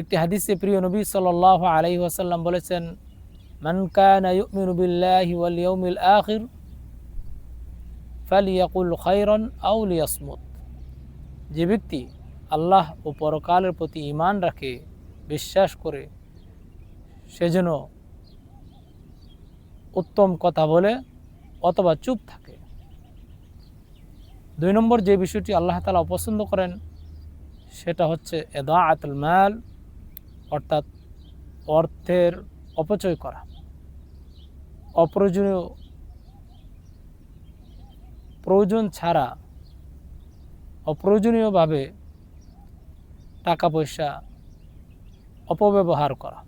একটি হাদিসে প্রিয় নবী সাল আলাইহি ওয়াসাল্লাম বলেছেন যে ব্যক্তি আল্লাহ ও পরকালের প্রতি ইমান রাখে, বিশ্বাস করে, সে যেন উত্তম কথা বলে অথবা চুপ থাকে। দুই নম্বর যে বিষয়টি আল্লাহ তালা অপছন্দ করেন, সেটা হচ্ছে এদা আতুল মাল অর্থাৎ অর্থের অপচয় করা। অপ্রয়োজনীয় প্রয়োজন ছাড়া অপ্রয়োজনীয়ভাবে টাকা পয়সা অপব্যবহার করা।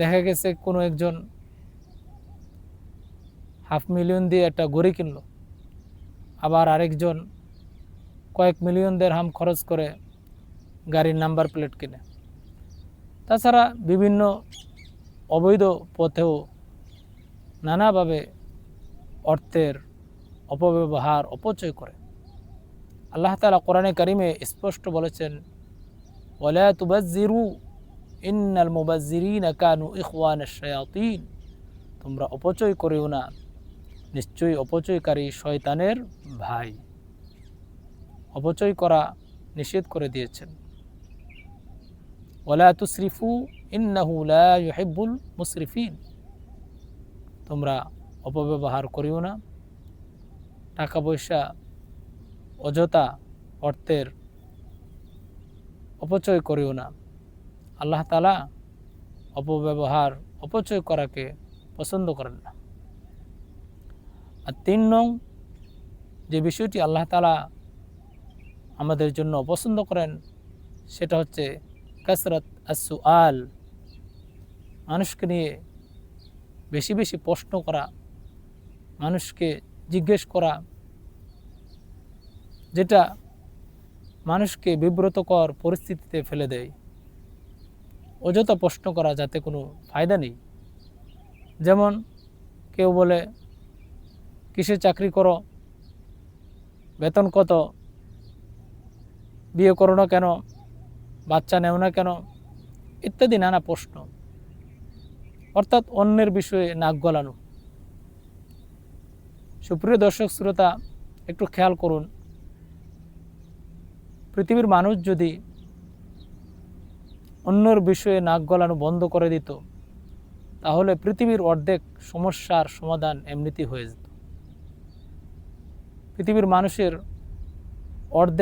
দেখা গেছে কোনো একজন হাফ মিলিয়ন দিয়ে একটা গড়ি কিনলো, আবার আরেকজন কয়েক মিলিয়ন দেড় হাম খরচ করে গাড়ির নাম্বার প্লেট কিনে। তাছাড়া বিভিন্ন অবৈধ পথেও নানাভাবে অর্থের অপব্যবহার, অপচয় করে। আল্লাহ তালা কোরআনে কারিমে স্পষ্ট বলেছেন ওলা ইন্নাল মুবাজিরিন কানু ইখওয়ান শায়াতিন। তোমরা অপচয় করিও না, নিশ্চয়ই অপচয়কারী শয়তানের ভাই। অপচয় করা নিষেধ করে দিয়েছেন। ওলা তুসরিফু ইন্নাহু লা ইউহিব্বুল মুসরিফিন। তোমরা অপব্যবহার করিও না। টাকা পয়সা অযথা অর্থের অপচয় করিও না। আল্লাহ তালা অপব্যবহার, অপচয় করাকে পছন্দ করেন না। আর তিন নং, যে বিষয়টি আল্লাহ তালা আমাদের জন্য অপছন্দ করেন, সেটা হচ্ছে কাসরত আসু আল মানুষকে নিয়ে বেশি বেশি প্রশ্ন করা, মানুষকে জিজ্ঞেস করা, যেটা মানুষকে বিব্রতকর পরিস্থিতিতে ফেলে দেয়। অযথা প্রশ্ন করা যাতে কোনো ফায়দা নেই। যেমন কেউ বলে, কিসে চাকরি করো? বেতন কত? বিয়ে করো না কেন? বাচ্চা নেও না কেন? ইত্যাদি নানা প্রশ্ন। অর্থাৎ অন্যের বিষয়ে নাক গলানো। সুপ্রিয় দর্শক, শ্রোতা, একটু খেয়াল করুন। পৃথিবীর মানুষ যদি অন্যর বিষয়ে নাক গলানো বন্ধ করে দিত, তাহলে পৃথিবীর অর্ধেক সমস্যার সমাধান এমনিতেই হয়ে যেত। পৃথিবীর মানুষের অর্ধেক